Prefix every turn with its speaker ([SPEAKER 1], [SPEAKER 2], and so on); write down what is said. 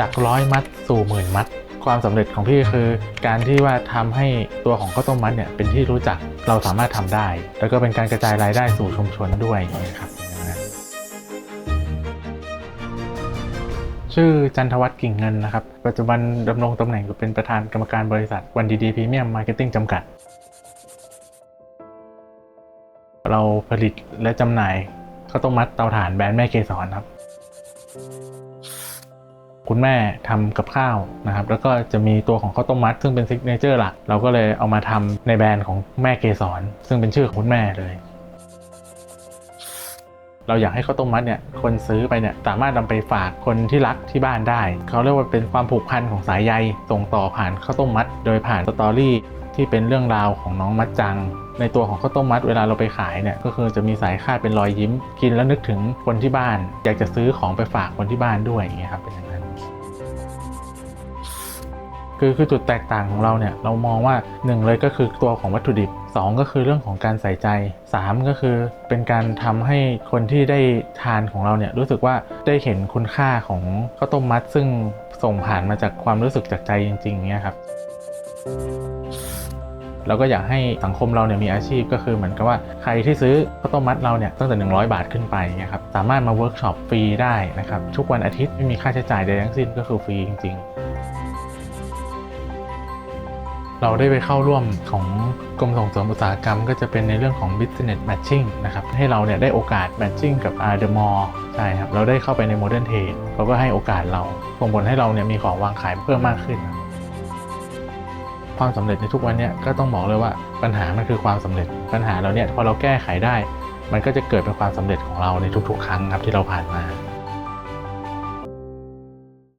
[SPEAKER 1] จากร้อยมัดสู่หมื่นมัด ความสำเร็จของพี่คือ การที่ว่าทำให้ตัวของข้าวต้มมัดเนี่ยเป็นที่รู้จักเราสามารถทำได้ แล้วก็เป็นการกระจายรายได้สู่ชุมชนด้วยนะครับอย่างนั้นชื่อจันทวัฒน์กิ่งเงินนะครับ ปัจจุบันดำรงตำแหน่งเป็นประธานกรรมการบริษัทวันดีดีพรีเมียมมาร์เก็ตติ้งจำกัด เราผลิตและจำหน่ายข้าวต้มมัดเตาถ่านแบรนด์แม่เกสรครับ คุณแม่ทำกับข้าวนะครับแล้วก็จะมีตัวของข้าวต้มมัด ซึ่งเป็นซิกเนเจอร์หลักเราก็เลยเอามาทำในแบรนด์ของแม่เกสรซึ่งเป็นชื่อของคุณแม่เลย เราอยากให้ข้าวต้มมัดเนี่ยคนซื้อไปเนี่ยสามารถนำไปฝากคนที่รักที่บ้านได้ เขาเรียกว่าเป็นความผูกพันของสายใยส่งต่อผ่านข้าวต้มมัด โดยผ่านสตอรี่ที่เป็นเรื่องราวของน้องมัดจัง ในตัวของข้าวต้มมัดเวลาเราไปขายเนี่ยก็คือจะมีสายคาดเป็นรอยยิ้ม กินแล้วนึกถึงคนที่บ้าน อยากจะซื้อของไปฝากคนที่บ้านด้วยอย่างเงี้ยครับเป็นอย่างนั้น คือคือจุดแตกต่างของเราเนี่ยเรามองว่า 1 เลยก็คือตัวของวัตถุดิบ 2 ก็คือเรื่องของการใส่ใจ 3 ก็คือเป็นการทำให้คนที่ได้ทานของเราเนี่ยรู้สึกว่าได้เห็นคุณค่าของข้าวต้มมัด ซึ่งส่งผ่านมาจากความรู้สึกจากใจจริงๆเนี่ยครับเราก็อยากให้สังคมเราเนี่ยมีอาชีพก็คือเหมือนกับว่าใครที่ซื้อข้าวต้มมัดเราเนี่ยตั้งแต่ 100 บาทขึ้นไปเนี่ยครับสามารถมาเวิร์กช็อปฟรีได้นะครับทุกวันอาทิตย์ไม่มีค่าใช้จ่ายใดทั้งสิ้นก็คือฟรีจริง ๆ เราได้ไปเข้าร่วมของกรมส่งเสริมอุตสาหกรรมก็จะเป็นในเรื่องของ business matching นะครับ ให้เราเนี่ยได้โอกาส matching กับ r the mall ใช่ครับ เราได้เข้าไปใน modern trade เขาก็ให้โอกาสเราส่งผลให้เราเนี่ยมีของวางขายเพิ่มมากขึ้น ความสำเร็จในทุกวันเนี่ยก็ต้องบอกเลยว่าปัญหามันคือความสำเร็จปัญหาเราเนี่ยพอเราแก้ไขได้ มันก็จะเกิดเป็นความสำเร็จของเราในทุกๆ ครั้งครับที่เราผ่านมา